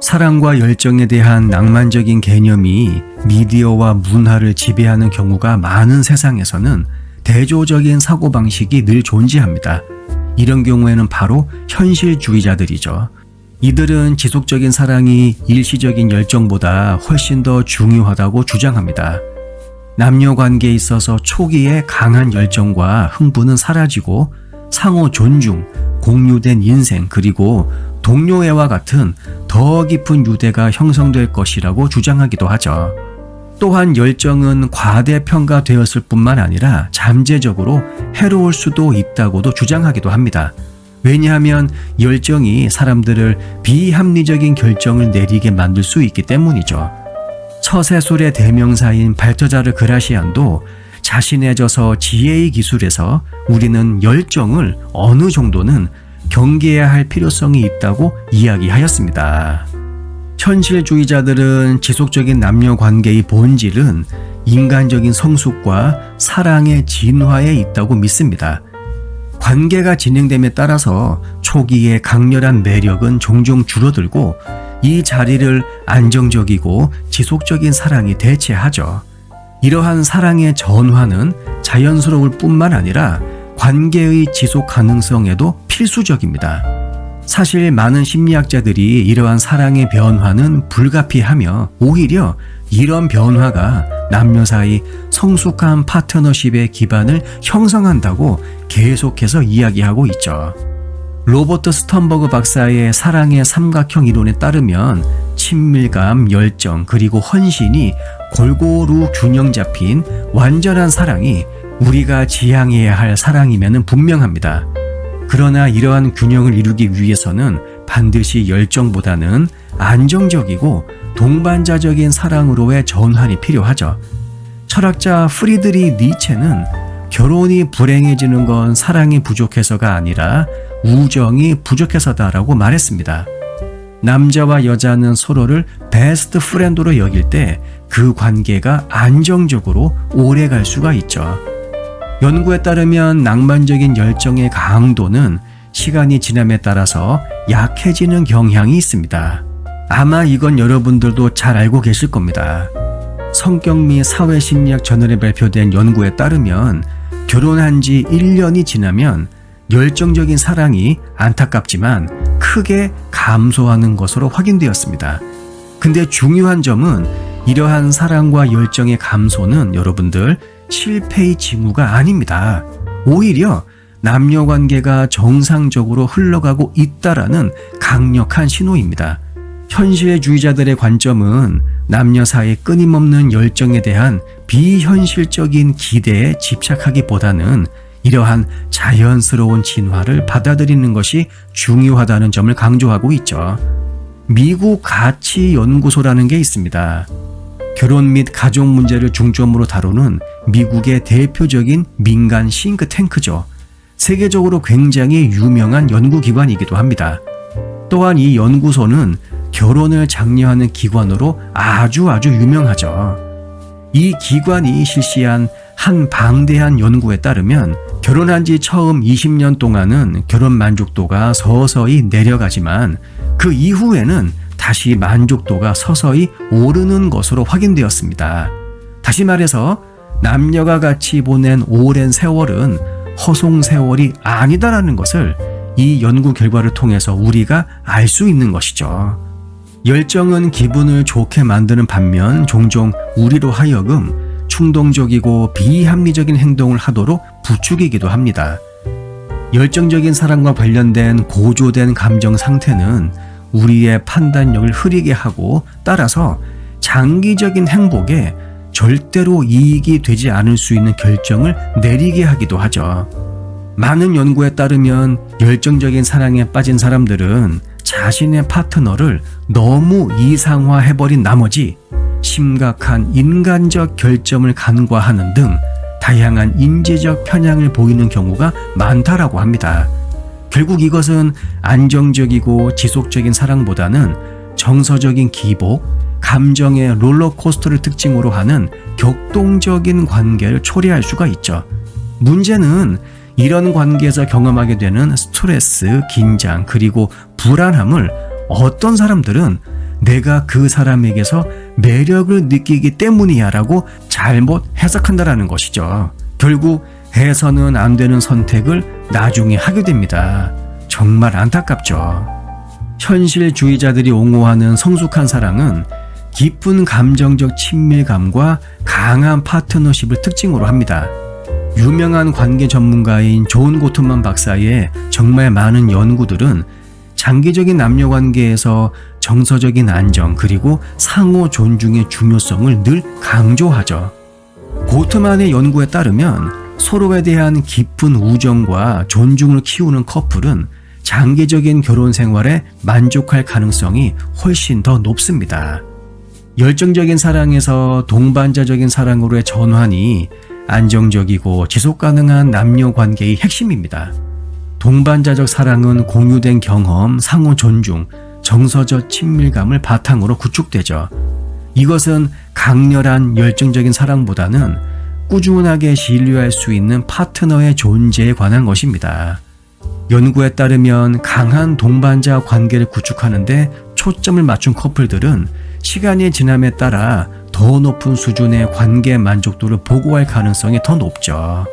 사랑과 열정에 대한 낭만적인 개념이 미디어와 문화를 지배하는 경우가 많은 세상에서는 대조적인 사고방식이 늘 존재합니다. 이런 경우에는 바로 현실주의자들이죠. 이들은 지속적인 사랑이 일시적인 열정보다 훨씬 더 중요하다고 주장합니다. 남녀 관계에 있어서 초기에 강한 열정과 흥분은 사라지고 상호 존중, 공유된 인생, 그리고 동료애와 같은 더 깊은 유대가 형성될 것이라고 주장하기도 하죠. 또한 열정은 과대평가되었을 뿐만 아니라 잠재적으로 해로울 수도 있다고도 주장하기도 합니다. 왜냐하면 열정이 사람들을 비합리적인 결정을 내리게 만들 수 있기 때문이죠. 처세술의 대명사인 발터자르 그라시안도 자신의 저서 지혜의 기술에서 우리는 열정을 어느 정도는 경계해야 할 필요성이 있다고 이야기하였습니다. 현실주의자들은 지속적인 남녀 관계의 본질은 인간적인 성숙과 사랑의 진화에 있다고 믿습니다. 관계가 진행됨에 따라서 초기의 강렬한 매력은 종종 줄어들고 이 자리를 안정적이고 지속적인 사랑이 대체하죠. 이러한 사랑의 전환은 자연스러울 뿐만 아니라 관계의 지속 가능성에도 필수적입니다. 사실 많은 심리학자들이 이러한 사랑의 변화는 불가피하며 오히려 이런 변화가 남녀 사이 성숙한 파트너십의 기반을 형성한다고 계속해서 이야기하고 있죠. 로버트 스턴버그 박사의 사랑의 삼각형 이론에 따르면 친밀감, 열정, 그리고 헌신이 골고루 균형 잡힌 완전한 사랑이 우리가 지향해야 할 사랑이면 분명합니다. 그러나 이러한 균형을 이루기 위해서는 반드시 열정보다는 안정적이고 동반자적인 사랑으로의 전환이 필요하죠. 철학자 프리드리 니체는 결혼이 불행해지는 건 사랑이 부족해서가 아니라 우정이 부족해서다라고 말했습니다. 남자와 여자는 서로를 베스트 프렌드로 여길 때 그 관계가 안정적으로 오래 갈 수가 있죠. 연구에 따르면 낭만적인 열정의 강도는 시간이 지남에 따라서 약해지는 경향이 있습니다. 아마 이건 여러분들도 잘 알고 계실 겁니다. 성격 및 사회심리학 저널에 발표된 연구에 따르면 결혼한 지 1년이 지나면 열정적인 사랑이 안타깝지만 크게 감소하는 것으로 확인되었습니다. 근데 중요한 점은 이러한 사랑과 열정의 감소는 여러분들 실패의 징후가 아닙니다. 오히려 남녀 관계가 정상적으로 흘러가고 있다라는 강력한 신호입니다. 현실주의자들의 관점은 남녀 사이 끊임없는 열정에 대한 비현실적인 기대에 집착하기보다는 이러한 자연스러운 진화를 받아들이는 것이 중요하다는 점을 강조하고 있죠. 미국 가치연구소라는 게 있습니다. 결혼 및 가족 문제를 중점으로 다루는 미국의 대표적인 민간 싱크탱크죠. 세계적으로 굉장히 유명한 연구기관이기도 합니다. 또한 이 연구소는 결혼을 장려하는 기관으로 아주 아주 유명하죠. 이 기관이 실시한 한 방대한 연구에 따르면 결혼한 지 처음 20년 동안은 결혼 만족도가 서서히 내려가지만 그 이후에는 다시 만족도가 서서히 오르는 것으로 확인되었습니다. 다시 말해서 남녀가 같이 보낸 오랜 세월은 허송 세월이 아니다라는 것을 이 연구 결과를 통해서 우리가 알 수 있는 것이죠. 열정은 기분을 좋게 만드는 반면 종종 우리로 하여금 충동적이고 비합리적인 행동을 하도록 부추기기도 합니다. 열정적인 사랑과 관련된 고조된 감정 상태는 우리의 판단력을 흐리게 하고 따라서 장기적인 행복에 절대로 이익이 되지 않을 수 있는 결정을 내리게 하기도 하죠. 많은 연구에 따르면 열정적인 사랑에 빠진 사람들은 자신의 파트너를 너무 이상화해버린 나머지 심각한 인간적 결점을 간과하는 등 다양한 인지적 편향을 보이는 경우가 많다라고 합니다. 결국 이것은 안정적이고 지속적인 사랑보다는 정서적인 기복, 감정의 롤러코스터를 특징으로 하는 격동적인 관계를 초래할 수가 있죠. 문제는 이런 관계에서 경험하게 되는 스트레스, 긴장, 그리고 불안함을 어떤 사람들은 내가 그 사람에게서 매력을 느끼기 때문이야 라고 잘못 해석한다라는 것이죠. 결국 해서는 안 되는 선택을 나중에 하게 됩니다. 정말 안타깝죠. 현실주의자들이 옹호하는 성숙한 사랑은 깊은 감정적 친밀감과 강한 파트너십을 특징으로 합니다. 유명한 관계 전문가인 존 고트만 박사의 정말 많은 연구들은 장기적인 남녀 관계에서 정서적인 안정 그리고 상호 존중의 중요성을 늘 강조하죠. 고트만의 연구에 따르면 서로에 대한 깊은 우정과 존중을 키우는 커플은 장기적인 결혼 생활에 만족할 가능성이 훨씬 더 높습니다. 열정적인 사랑에서 동반자적인 사랑으로의 전환이 안정적이고 지속 가능한 남녀 관계의 핵심입니다. 동반자적 사랑은 공유된 경험, 상호 존중, 정서적 친밀감을 바탕으로 구축되죠. 이것은 강렬한 열정적인 사랑보다는 꾸준하게 신뢰할 수 있는 파트너의 존재에 관한 것입니다. 연구에 따르면 강한 동반자 관계를 구축하는데 초점을 맞춘 커플들은 시간이 지남에 따라 더 높은 수준의 관계 만족도를 보고할 가능성이 더 높죠.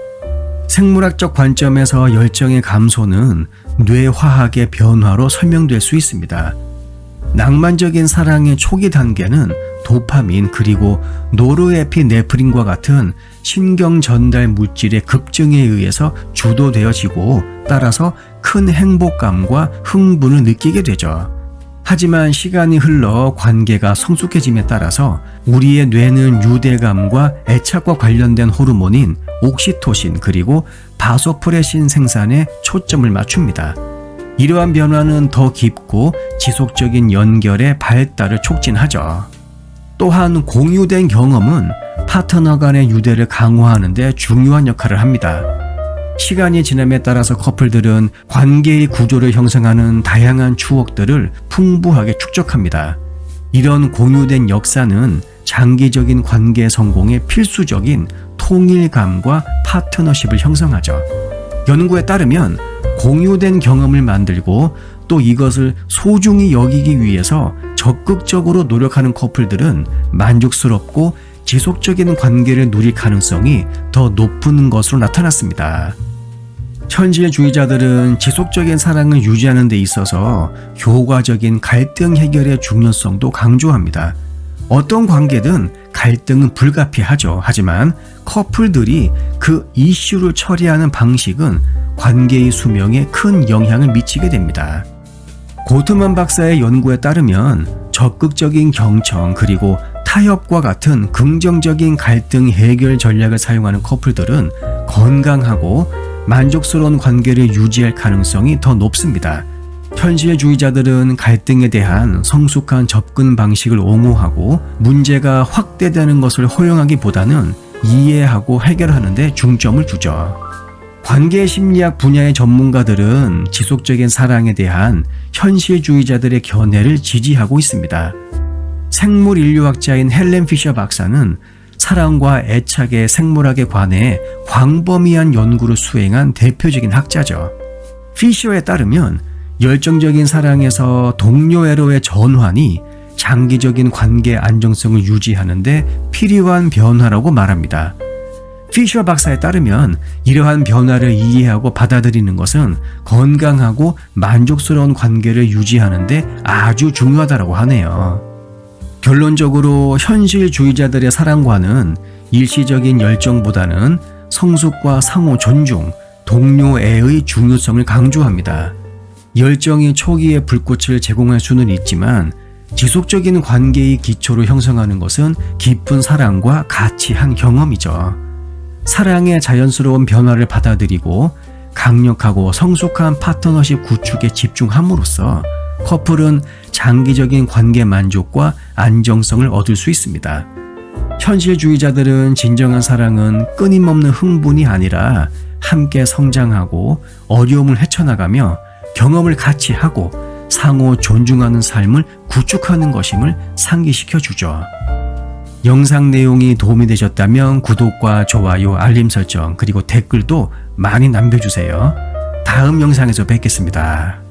생물학적 관점에서 열정의 감소는 뇌화학의 변화로 설명될 수 있습니다. 낭만적인 사랑의 초기 단계는 도파민 그리고 노르에피네프린과 같은 신경 전달 물질의 급증에 의해서 주도되어지고 따라서 큰 행복감과 흥분을 느끼게 되죠. 하지만 시간이 흘러 관계가 성숙해짐에 따라서 우리의 뇌는 유대감과 애착과 관련된 호르몬인 옥시토신 그리고 바소프레신 생산에 초점을 맞춥니다. 이러한 변화는 더 깊고 지속적인 연결의 발달을 촉진하죠. 또한 공유된 경험은 파트너 간의 유대를 강화하는 데 중요한 역할을 합니다. 시간이 지남에 따라서 커플들은 관계의 구조를 형성하는 다양한 추억들을 풍부하게 축적합니다. 이런 공유된 역사는 장기적인 관계 성공에 필수적인 통일감과 파트너십을 형성하죠. 연구에 따르면 공유된 경험을 만들고 또 이것을 소중히 여기기 위해서 적극적으로 노력하는 커플들은 만족스럽고 지속적인 관계를 누릴 가능성이 더 높은 것으로 나타났습니다. 현실주의자들은 지속적인 사랑을 유지하는 데 있어서 효과적인 갈등 해결의 중요성도 강조합니다. 어떤 관계든 갈등은 불가피하죠. 하지만 커플들이 그 이슈를 처리하는 방식은 관계의 수명에 큰 영향을 미치게 됩니다. 고트만 박사의 연구에 따르면 적극적인 경청 그리고 타협과 같은 긍정적인 갈등 해결 전략을 사용하는 커플들은 건강하고 만족스러운 관계를 유지할 가능성이 더 높습니다. 현실주의자들은 갈등에 대한 성숙한 접근 방식을 옹호하고 문제가 확대되는 것을 허용하기보다는 이해하고 해결하는 데 중점을 두죠. 관계 심리학 분야의 전문가들은 지속적인 사랑에 대한 현실주의자들의 견해를 지지하고 있습니다. 생물 인류학자인 헬렌 피셔 박사는 사랑과 애착의 생물학에 관해 광범위한 연구를 수행한 대표적인 학자죠. 피셔에 따르면 열정적인 사랑에서 동료애로의 전환이 장기적인 관계 안정성을 유지하는데 필요한 변화라고 말합니다. 피셔 박사에 따르면 이러한 변화를 이해하고 받아들이는 것은 건강하고 만족스러운 관계를 유지하는데 아주 중요하다고 하네요. 결론적으로 현실주의자들의 사랑과는 일시적인 열정보다는 성숙과 상호 존중, 동료애의 중요성을 강조합니다. 열정이 초기에 불꽃을 제공할 수는 있지만 지속적인 관계의 기초로 형성하는 것은 깊은 사랑과 같이 한 경험이죠. 사랑의 자연스러운 변화를 받아들이고 강력하고 성숙한 파트너십 구축에 집중함으로써 커플은 장기적인 관계 만족과 안정성을 얻을 수 있습니다. 현실주의자들은 진정한 사랑은 끊임없는 흥분이 아니라 함께 성장하고 어려움을 헤쳐나가며 경험을 같이 하고 상호 존중하는 삶을 구축하는 것임을 상기시켜 주죠. 영상 내용이 도움이 되셨다면 구독과 좋아요, 알림 설정, 그리고 댓글도 많이 남겨주세요. 다음 영상에서 뵙겠습니다.